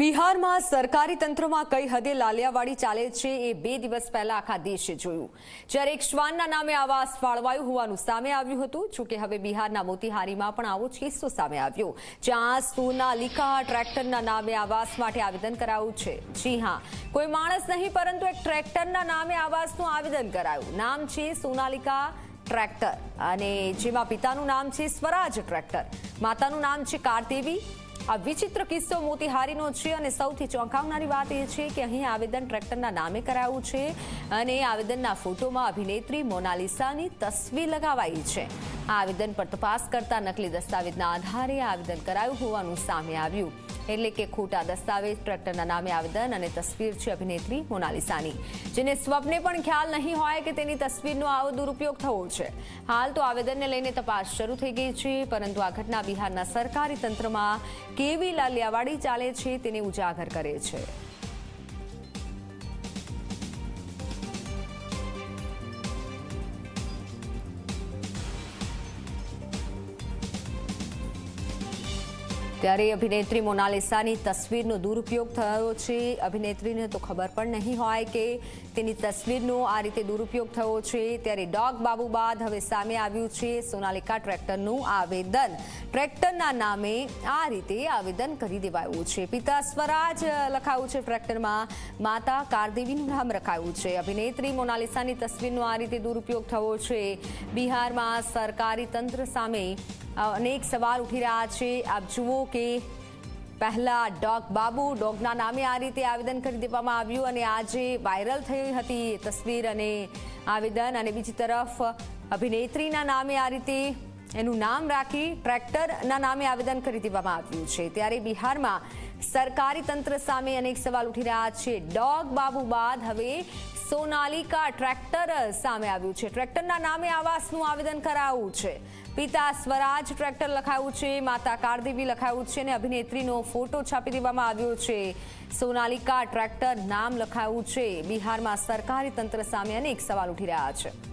બિહારમાં સરકારી તંત્રમાં કઈ હદે લાલિયાવાડી ચાલે છે એ બે દિવસ પહેલા આખા દેશે જોયું. જ્યારે એક શ્વાનના નામે આવાસ ફાળવાયું હોવાનું સામે આવ્યું હતું. જોકે હવે બિહારના મોતીહારીમાં પણ આવો જ કિસ્સો સામે આવ્યો. જ્યાં સોનાલિકા ટ્રેક્ટરના નામે આવાસ માટે આવેદન કરાયું છે. જી હા, કોઈ માણસ નહીં, પરંતુ એક ટ્રેક્ટરના નામે આવાસનું આવેદન કરાયું. નામ છે સોનાલિકા ટ્રેક્ટર. અને જેમાં પિતાનું નામ છે સ્વરાજ ટ્રેક્ટર. માતાનું નામ છે કારદેવી. આ વિચિત્ર કિસ્સો મોતીહારીનો છે અને સૌથી ચોંકાવનારી વાત એ છે કે અહીં આવેદન ટ્રેક્ટરના નામે કરાયું છે અને આવેદનના ફોટોમાં અભિનેત્રી મોનાલિસાની તસવીર લગાવાઈ છે. આ આવેદન પર તપાસ કરતા નકલી દસ્તાવેજના આધારે આવેદન કરાયું હોવાનું સામે આવ્યું. એટલે કે ખોટા દસ્તાવેજ, ટ્રેક્ટરના નામે આવેદન અને તસવીર છે અભિનેત્રી મોનાલિસાની, જેને સ્વપ્ને પણ ખ્યાલ નહીં હોય કે તેની તસવીરનો આવો દુરુપયોગ થવો છે. હાલ તો આવેદનને લઈને તપાસ શરૂ થઈ ગઈ છે, પરંતુ આ ઘટના બિહારના સરકારી તંત્રમાં કેવી લાલિયાવાડી ચાલે છે તેને ઉજાગર કરે છે. ત્યારે અભિનેત્રી મોનાલિસાની તસવીરનો દુરુપયોગ થયો છે. અભિનેત્રીને તો ખબર પણ નહીં હોય કે તેની તસવીરનો આ રીતે દુરુપયોગ થયો છે. ત્યારે ડોગ બાબુ બાદ હવે સામે આવ્યું છે સોનાલિકા ટ્રેક્ટરનું આવેદન. ટ્રેક્ટરના નામે આ રીતે આવેદન કરી દેવાયું છે. પિતા સ્વરાજ લખાયું છે ટ્રેક્ટરમાં, માતા કારદેવીનું નામ રખાયું છે. અભિનેત્રી મોનાલિસાની તસવીરનો આ રીતે દુરુપયોગ થયો છે. બિહારમાં સરકારી તંત્ર સામે અનેક સવાલ ઉઠી રહ્યા છે. આપ જુઓ કે પહેલાં ડોગ બાબુ ડોગના નામે આ રીતે આવેદન કરી દેવામાં આવ્યું અને આજે વાયરલ થઈ હતી તસવીર અને આવેદન. અને બીજી તરફ અભિનેત્રીના નામે આ રીતે એનું નામ રાખી ટ્રેક્ટરના નામે આવેદન કરી દેવામાં આવ્યું છે. ત્યારે બિહારમાં સરકારી તંત્ર સામે અનેક સવાલ ઉઠી રહ્યા છે. ડોગ બાબુ બાદ હવે સોનાલિકા ટ્રેક્ટર સામે આવ્યું છે. ટ્રેક્ટરના નામે આવાસનું આવેદન કરાયું છે. પિતા સ્વરાજ ટ્રેક્ટર લખાયું છે, માતા કારદેવી લખાયું છે અને અભિનેત્રીનો ફોટો છાપી દેવામાં આવ્યો છે. સોનાલિકા ટ્રેક્ટર નામ લખાયું છે. બિહારમાં સરકારી તંત્ર સામે અનેક સવાલ ઉઠી રહ્યા છે.